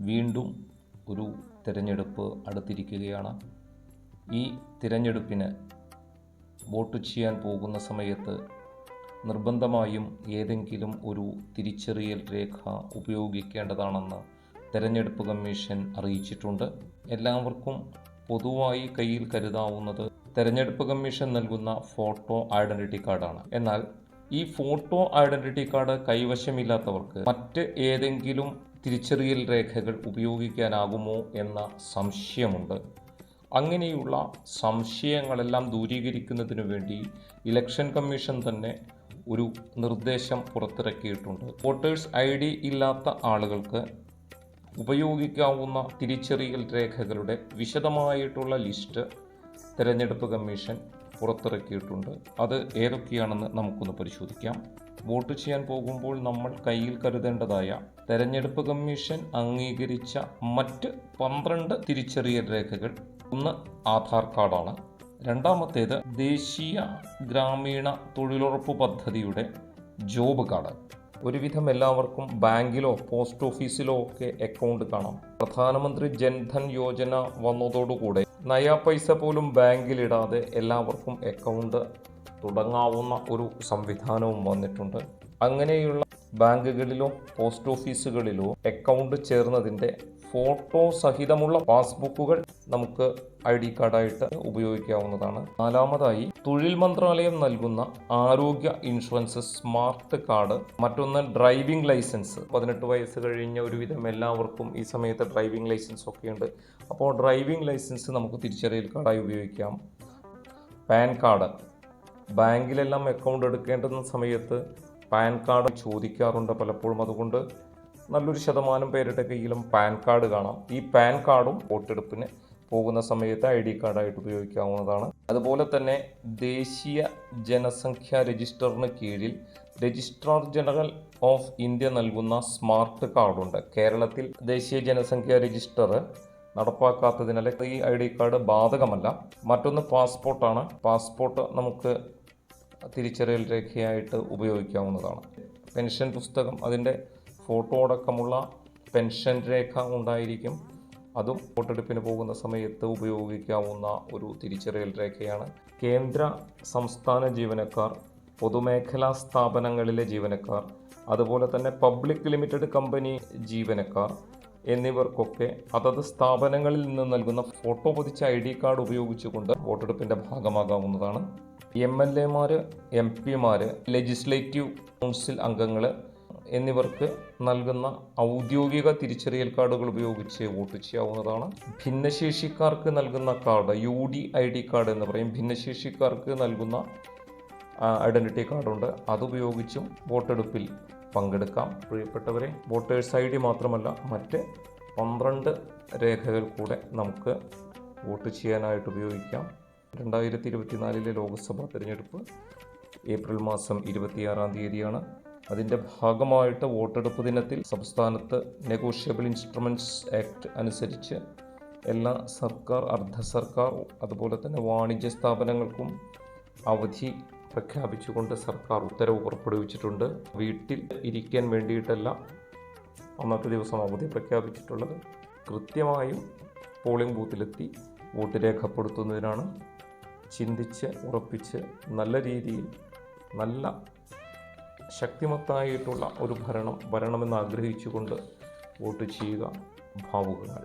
വീണ്ടും ഒരു തിരഞ്ഞെടുപ്പ് അടുത്തിരിക്കുകയാണ്. ഈ തിരഞ്ഞെടുപ്പിന് വോട്ട് ചെയ്യാൻ പോകുന്ന സമയത്ത് നിർബന്ധമായും ഏതെങ്കിലും ഒരു തിരിച്ചറിയൽ രേഖ ഉപയോഗിക്കേണ്ടതാണെന്ന് തിരഞ്ഞെടുപ്പ് കമ്മീഷൻ അറിയിച്ചിട്ടുണ്ട്. എല്ലാവർക്കും പൊതുവായി കയ്യിൽ കരുതാവുന്നത് തിരഞ്ഞെടുപ്പ് കമ്മീഷൻ നൽകുന്ന ഫോട്ടോ ഐഡന്റിറ്റി കാർഡാണ്. എന്നാൽ ഈ ഫോട്ടോ ഐഡന്റിറ്റി കാർഡ് കൈവശമില്ലാത്തവർക്ക് മറ്റ് ഏതെങ്കിലും തിരിച്ചറിയൽ രേഖകൾ ഉപയോഗിക്കാനാകുമോ എന്ന സംശയമുണ്ട്. അങ്ങനെയുള്ള സംശയങ്ങളെല്ലാം ദൂരീകരിക്കുന്നതിനു വേണ്ടി ഇലക്ഷൻ കമ്മീഷൻ തന്നെ ഒരു നിർദ്ദേശം പുറത്തിറക്കിയിട്ടുണ്ട്. വോട്ടേഴ്സ് ഐ ഡി ഇല്ലാത്ത ആളുകൾക്ക് ഉപയോഗിക്കാവുന്ന തിരിച്ചറിയൽ രേഖകളുടെ വിശദമായിട്ടുള്ള ലിസ്റ്റ് തിരഞ്ഞെടുപ്പ് കമ്മീഷൻ പുറത്തിറക്കിയിട്ടുണ്ട്. അത് ഏതൊക്കെയാണെന്ന് നമുക്കൊന്ന് പരിശോധിക്കാം. വോട്ട് ചെയ്യാൻ പോകുമ്പോൾ നമ്മൾ കയ്യിൽ കരുതേണ്ടതായ തെരഞ്ഞെടുപ്പ് കമ്മീഷൻ അംഗീകരിച്ച മറ്റ് പന്ത്രണ്ട് തിരിച്ചറിയൽ രേഖകൾ. ഒന്ന് ആധാർ കാർഡാണ്. രണ്ടാമത്തേത് ദേശീയ ഗ്രാമീണ തൊഴിലുറപ്പ് പദ്ധതിയുടെ ജോബ് കാർഡ്. ഒരുവിധം എല്ലാവർക്കും ബാങ്കിലോ പോസ്റ്റ് ഓഫീസിലോ ഒക്കെ അക്കൗണ്ട് കാണാം. പ്രധാനമന്ത്രി ജൻധൻ യോജന വന്നതോടുകൂടെ നയാ പൈസ പോലും ബാങ്കിലിടാതെ എല്ലാവർക്കും അക്കൗണ്ട് തുടങ്ങാവുന്ന ഒരു സംവിധാനവും വന്നിട്ടുണ്ട്. അങ്ങനെയുള്ള ബാങ്കുകളിലോ പോസ്റ്റ് ഓഫീസുകളിലോ അക്കൗണ്ട് ചേർന്നതിന്റെ ഫോട്ടോ സഹിതമുള്ള പാസ്ബുക്കുകൾ നമുക്ക് ഐ ഡി കാർഡായിട്ട് ഉപയോഗിക്കാവുന്നതാണ്. നാലാമതായി തൊഴിൽ മന്ത്രാലയം നൽകുന്ന ആരോഗ്യ ഇൻഷുറൻസ് സ്മാർട്ട് കാർഡ് മറ്റൊന്ന് ഡ്രൈവിംഗ് ലൈസൻസ്. പതിനെട്ട് വയസ്സ് കഴിഞ്ഞ ഒരുവിധം എല്ലാവർക്കും ഈ സമയത്ത് ഡ്രൈവിംഗ് ലൈസൻസ് ഒക്കെ ഉണ്ട് അപ്പോൾ ഡ്രൈവിംഗ് ലൈസൻസ് നമുക്ക് തിരിച്ചറിയൽ കാർഡായി ഉപയോഗിക്കാം. PAN card. ബാങ്കിലെല്ലാം അക്കൗണ്ട് എടുക്കേണ്ടുന്ന സമയത്ത് പാൻ കാർഡ് ചോദിക്കാറുണ്ട് പലപ്പോഴും. അതുകൊണ്ട് നല്ലൊരു ശതമാനം പേരുടെ കയ്യിലും പാൻ കാർഡ് കാണാം. ഈ പാൻ കാർഡും വോട്ടെടുപ്പിന് പോകുന്ന സമയത്ത് ഐ ഡി കാർഡായിട്ട് ഉപയോഗിക്കാവുന്നതാണ്. അതുപോലെ തന്നെ ദേശീയ ജനസംഖ്യ രജിസ്റ്ററിന് കീഴിൽ രജിസ്ട്രാർ ജനറൽ ഓഫ് ഇന്ത്യ നൽകുന്ന സ്മാർട്ട് കാർഡുണ്ട്. കേരളത്തിൽ ദേശീയ ജനസംഖ്യ രജിസ്റ്റർ നടപ്പാക്കാത്തതിനാൽ ഈ ഐ ഡി കാർഡ് ബാധകമല്ല. മറ്റൊന്ന് പാസ്പോർട്ടാണ്. പാസ്പോർട്ട് നമുക്ക് തിരിച്ചറിയൽ രേഖയായിട്ട് ഉപയോഗിക്കാവുന്നതാണ്. പെൻഷൻ പുസ്തകം അതിന്റെ ഫോട്ടോ അടക്കമുള്ള പെൻഷൻ രേഖ ഉണ്ടായിരിക്കും. അതും വോട്ടെടുപ്പിന് പോകുന്ന സമയത്ത് ഉപയോഗിക്കാവുന്ന ഒരു തിരിച്ചറിയൽ രേഖയാണ്. കേന്ദ്ര സംസ്ഥാന ജീവനക്കാർ പൊതുമേഖലാ സ്ഥാപനങ്ങളിലെ ജീവനക്കാർ അതുപോലെ തന്നെ പബ്ലിക് ലിമിറ്റഡ് കമ്പനി ജീവനക്കാർ എന്നിവർക്കൊക്കെ അതത് സ്ഥാപനങ്ങളിൽ നിന്ന് നൽകുന്ന ഫോട്ടോ പതിച്ച ഐ ഡി കാർഡ് ഉപയോഗിച്ചുകൊണ്ട് വോട്ടെടുപ്പിന്റെ ഭാഗമാകാവുന്നതാണ്. എം എൽ എമാർ എം പിമാർ ലെജിസ്ലേറ്റീവ് കൗൺസിൽ അംഗങ്ങൾ എന്നിവർക്ക് നൽകുന്ന ഔദ്യോഗിക തിരിച്ചറിയൽ കാർഡുകൾ ഉപയോഗിച്ച് വോട്ട് ചെയ്യാവുന്നതാണ്. ഭിന്നശേഷിക്കാർക്ക് നൽകുന്ന card U D I D card എന്ന് പറയും. ഭിന്നശേഷിക്കാർക്ക് നൽകുന്ന ഐഡന്റിറ്റി കാർഡുണ്ട്. അതുപയോഗിച്ചും വോട്ടെടുപ്പിൽ പങ്കെടുക്കാം. പ്രിയപ്പെട്ടവരെ വോട്ടേഴ്സ് ഐ ഡി മാത്രമല്ല മറ്റ് പന്ത്രണ്ട് രേഖകൾ കൂടെ നമുക്ക് വോട്ട് ചെയ്യാനായിട്ട് ഉപയോഗിക്കാം. രണ്ടായിരത്തി ഇരുപത്തിനാലിലെ ലോക്സഭാ തിരഞ്ഞെടുപ്പ് ഏപ്രിൽ മാസം ഇരുപത്തിയാറാം തീയതിയാണ്. അതിന്റെ ഭാഗമായിട്ട് വോട്ടെടുപ്പ് ദിനത്തിൽ സംസ്ഥാനത്ത് നെഗോഷ്യബിൾ ഇൻസ്ട്രുമെന്റ്സ് ആക്ട് അനുസരിച്ച് എല്ലാ സർക്കാർ അർദ്ധ സർക്കാർ അതുപോലെ തന്നെ വാണിജ്യ സ്ഥാപനങ്ങൾക്കും അവധി പ്രഖ്യാപിച്ചുകൊണ്ട് സർക്കാർ ഉത്തരവ് പുറപ്പെടുവിച്ചിട്ടുണ്ട്. വീട്ടിൽ ഇരിക്കാൻ വേണ്ടിയിട്ടല്ല അന്നത്തെ ദിവസം അവധി പ്രഖ്യാപിച്ചിട്ടുള്ളത്. കൃത്യമായും പോളിംഗ് ബൂത്തിലെത്തി വോട്ട് രേഖപ്പെടുത്തുന്നതിനാണ് ചിന്തിച്ച് ഉറപ്പിച്ച് നല്ല രീതിയിൽ നല്ല ശക്തിമത്തായിട്ടുള്ള ഒരു ഭരണം വരണമെന്ന് ആഗ്രഹിച്ചുകൊണ്ട് വോട്ട് ചെയ്യുക ഭാവുകങ്ങൾ